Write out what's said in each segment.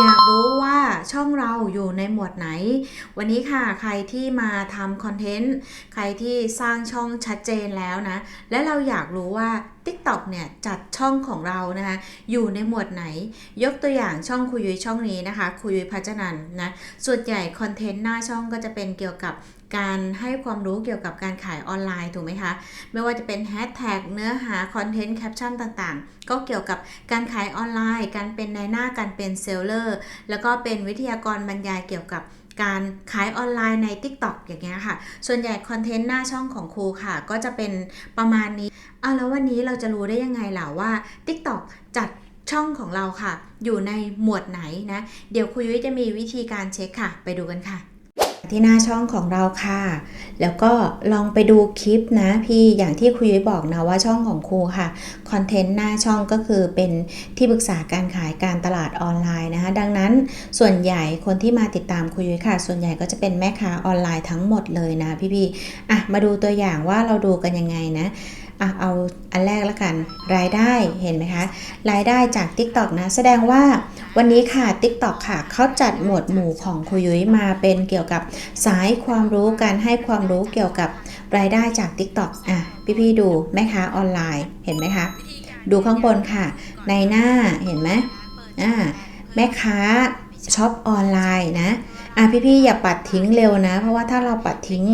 อยากรู้ว่าช่องเราอยู่ในหมวดไหน วันนี้ค่ะใครที่มาทำคอนเทนต์ ใครที่สร้างช่องชัดเจนแล้วนะ และเราอยากรู้ว่า TikTok เนี่ยจัดช่องของเรานะคะอยู่ในหมวดไหน ยกตัวอย่างช่องคุยยุยช่องนี้นะคะคุยยุยพัชนันนะส่วนใหญ่คอนเทนต์หน้าช่องก็จะเป็นเกี่ยวกับ การให้ความรู้เกี่ยวกับการขายออนไลน์ถูกไหมคะ ไม่ว่าจะเป็นแฮชแท็กเนื้อหาคอนเทนต์แคปชั่นต่างๆ ก็เกี่ยวกับการขายออนไลน์ การเป็นนายหน้าการเป็นเซลเลอร์แล้วก็เป็นวิทยากรบรรยายเกี่ยวกับการขายออนไลน์ใน TikTok อย่างเงี้ยค่ะ ส่วนใหญ่คอนเทนต์หน้าช่องของครูค่ะ ก็จะเป็นประมาณนี้ เอะแล้ววันนี้เราจะรู้ได้ยังไงล่ะว่า TikTok จัดช่องของเราค่ะ อยู่ในหมวดไหนนะ เดี๋ยวครูยุ้ยจะมีวิธีการเช็คค่ะ ไปดูกันค่ะ ที่หน้าช่องของเราค่ะ แล้วก็ลองไปดูคลิปนะพี่อย่างที่ครูยุ้ยบอกนะว่าช่องของครูค่ะคอนเทนต์หน้าช่องก็คือเป็นที่ปรึกษาการขายการตลาดออนไลน์นะคะดังนั้นส่วนใหญ่คนที่มาติดตามครูยุ้ยค่ะ ส่วนใหญ่ก็จะเป็นแม่ค้าออนไลน์ทั้งหมดเลยนะพี่ๆอะมาดูตัวอย่างว่าเราดูกันยังไงนะ อะเอาอันแรกและกัน รายได้เห็นไหมคะ รายได้จาก TikTok นะ แสดงว่าวันนี้ค่ะ TikTok ค่ะเขาจัดหมวดหมู่ของคุยยุ้ยมาเป็นเกี่ยวกับสายความรู้การให้ความรู้เกี่ยวกับรายได้จาก TikTok อะพี่ๆดูแม่ค้าออนไลน์เห็นไหมคะ ดูข้างบนค่ะ ในหน้าเห็นไหมอ่าแม่ค้า ช็อปออนไลน์นะอะพี่ๆอย่าปัดทิ้งเร็วนะ เพราะว่าถ้าเราปัดทิ้ง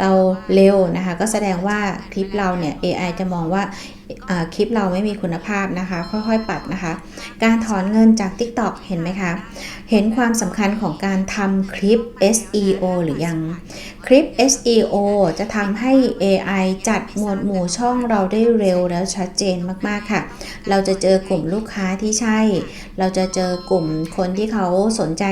เราเร็วนะคะ ก็แสดงว่าคลิปเราเนี่ย AI จะมองว่า คลิปเราไม่มีคุณภาพนะคะ ค่อยๆปัดนะคะ การถอนเงินจาก TikTok เห็นไหมคะ เห็นความสำคัญของการทำคลิป SEO หรือยัง คลิป SEO จะทำให้ AI จัดหมวดหมู่ช่องเราได้เร็วแล้วชัดเจนมากๆค่ะ เราจะเจอกลุ่มลูกค้าที่ใช่ เราจะเจอกลุ่มคนที่เขาสนใจ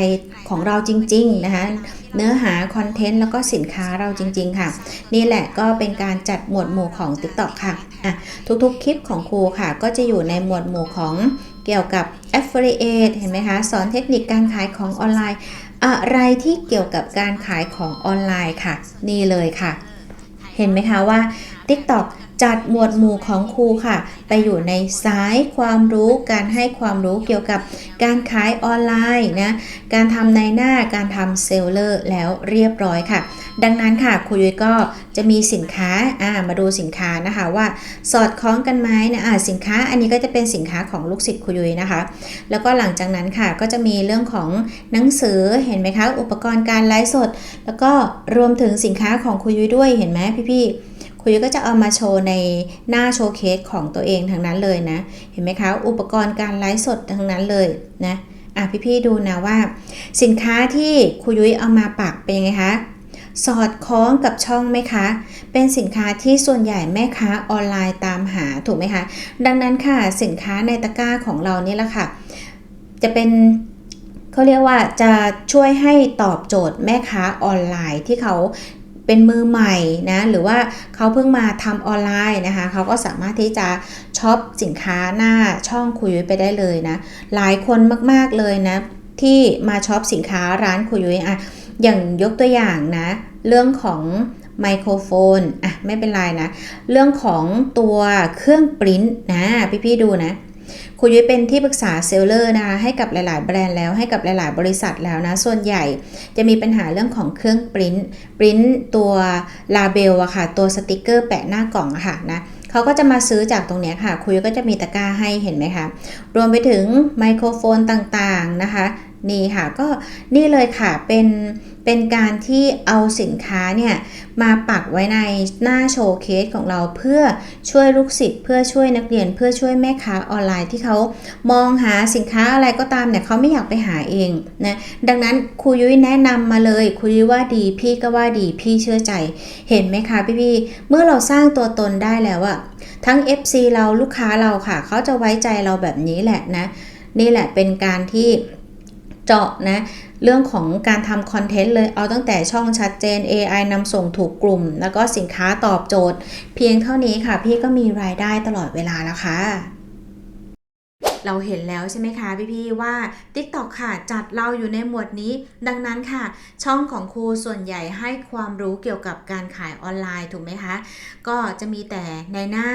ของเราจริง ๆ นะคะเนื้อหาคอนเทนต์แล้วก็สินค้าเราจริง ๆ ค่ะ นี่แหละก็เป็นการจัดหมวดหมู่ของ TikTok ค่ะอะทุกๆ คลิปของครูค่ะ ก็จะอยู่ในหมวดหมู่ของเกี่ยวกับ Affiliate เห็นไหมคะ สอนเทคนิคการขายของออนไลน์ อะไรที่เกี่ยวกับการขายของออนไลน์ค่ะ นี่เลยค่ะ เห็นไหมคะว่า TikTok จัดหมวดหมู่ของครูค่ะ ไปอยู่ในสายความรู้การให้ความรู้เกี่ยวกับการขายออนไลน์นะการทำในหน้าการทำเซลเลอร์แล้วเรียบร้อยค่ะ ดังนั้นค่ะครูยุ้ยก็จะมีสินค้าอ่ามาดูสินค้านะคะว่า สอดคล้องกันไหมนะอ่าสินค้าอันนี้ก็จะเป็นสินค้าของลูกศิษย์ครูยุ้ยนะคะ แล้วก็หลังจากนั้นค่ะก็จะมีเรื่องของหนังสือเห็นไหมคะ อุปกรณ์การไลฟ์สด แล้วก็รวมถึงสินค้าของครูยุ้ยด้วยเห็นไหมพี่ๆ ครูยุ้ยก็จะเอามาโชว์ในหน้าโชว์เคสของตัวเองทั้งนั้นเลยนะ เห็นไหมคะ อุปกรณ์การไลฟ์สดทั้งนั้นเลยนะอะพี่ๆดูนะว่า สินค้าที่ครูยุ้ยเอามาปักเป็นยังไงคะสอดคล้องกับช่องไหมคะ เป็นสินค้าที่ส่วนใหญ่แม่ค้าออนไลน์ตามหาถูกไหมคะ ดังนั้นค่ะ สินค้าในตะกร้าของเรานี่แหละค่ะ จะเป็นเขาเรียกว่าจะช่วยให้ตอบโจทย์แม่ค้าออนไลน์ที่เขา เป็นมือใหม่นะหรือว่าเขาเพิ่งมาทำออนไลน์นะคะเขาก็สามารถที่จะช็อปสินค้าหน้าช่องคุยไปได้เลยนะหลายคนมากๆเลยนะที่มาช็อปสินค้าร้านคุยยุ้ยอะอย่างยกตัวอย่างนะเรื่องของไมโครโฟนอะไม่เป็นไรนะ เรื่องของตัวเครื่องปริ้นนะพี่ๆดูนะ คุณยุ้ยเป็นที่ปรึกษาเซลเลอร์นะคะให้กับหลาย ๆ แบรนด์แล้วให้กับหลาย ๆ บริษัทแล้วนะ ส่วนใหญ่จะมีปัญหาเรื่องของเครื่องปริ้นปริ้นตัวลาเบลอะค่ะ ตัวสติกเกอร์แปะหน้ากล่องอะค่ะนะเขาก็จะมาซื้อจากตรงนี้ค่ะ คุยก็จะมีตะกร้าให้เห็นไหมคะ รวมไปถึงไมโครโฟนต่าง ๆ นะคะ นี่ค่ะก็นี่เลยค่ะเป็นเป็นการที่เอาสินค้าเนี่ยมาปักไว้ในหน้าโชว์เคสของเราเพื่อช่วยลูกศิษย์เพื่อช่วยนักเรียนเพื่อช่วยแม่ค้าออนไลน์ที่เขามองหาสินค้าอะไรก็ตามเนี่ยเขาไม่อยากไปหาเองนะดังนั้นครูยุ้ยแนะนำมาเลยครูยุ้ยว่าดีพี่ก็ว่าดีพี่เชื่อใจ เห็นไหมคะพี่ๆเมื่อเราสร้างตัวตนได้แล้วอะทั้ง FC เราลูกค้าเราค่ะเขาจะไว้ใจเราแบบนี้แหละนะนี่แหละเป็นการที่ เจาะนะเรื่องของการทำคอนเทนต์เลยเอาตั้งแต่ช่องชัดเจน AI นำส่งถูกกลุ่ม แล้วก็สินค้าตอบโจทย์ เพียงเท่านี้ค่ะ พี่ก็มีรายได้ตลอดเวลาแล้วค่ะ เราเห็นแล้วใช่ไหมคะพี่ๆว่า TikTok ค่ะจัดเราอยู่ในหมวดนี้ ดังนั้นค่ะ ช่องของครูส่วนใหญ่ให้ความรู้เกี่ยวกับการขายออนไลน์ถูกไหมคะ ก็จะมีแต่ในหน้า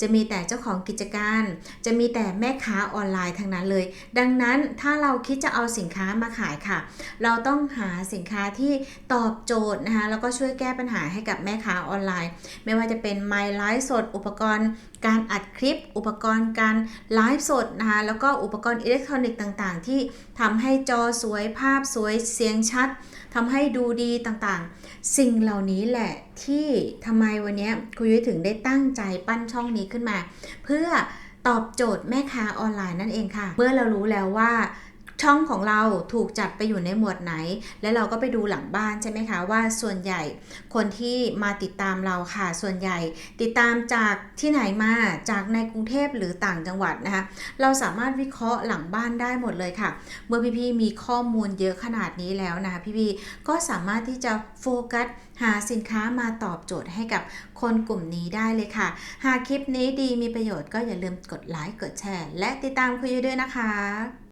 จะมีแต่เจ้าของกิจการ จะมีแต่แม่ค้าออนไลน์ทั้งนั้นเลย ดังนั้นถ้าเราคิดจะเอาสินค้ามาขายค่ะ เราต้องหาสินค้าที่ตอบโจทย์นะคะแล้วก็ช่วยแก้ปัญหาให้กับแม่ค้าออนไลน์ ไม่ว่าจะเป็นไมค์ไลฟ์สดอุปกรณ์ การอัดคลิป อุปกรณ์การไลฟ์สดนะคะ แล้วก็อุปกรณ์อิเล็กทรอนิกส์ต่างๆ ที่ทำให้จอสวยภาพสวยเสียงชัดทำให้ดูดีต่างๆ สิ่งเหล่านี้แหละที่ทำไมวันนี้คุยถึงได้ตั้งใจปั้นช่องนี้ขึ้นมา เพื่อตอบโจทย์แม่ค้าออนไลน์นั่นเองค่ะ เมื่อเรารู้แล้วว่า ช่องของเราถูกจัดไปอยู่ในหมวดไหน และเราก็ไปดูหลังบ้านใช่ไหมคะว่าส่วนใหญ่คนที่มาติดตามเราค่ะ ส่วนใหญ่ติดตามจากที่ไหนมาจากในกรุงเทพหรือต่างจังหวัดนะคะเราสามารถวิเคราะห์หลังบ้านได้หมดเลยค่ะ เมื่อพี่ๆมีข้อมูลเยอะขนาดนี้แล้วนะคะพี่ๆก็สามารถที่จะโฟกัสหาสินค้ามาตอบโจทย์ให้กับคนกลุ่มนี้ได้เลยค่ะ หากคลิปนี้ดีมีประโยชน์ก็อย่าลืมกดไลค์กดแชร์ และติดตามคุยด้วยนะคะ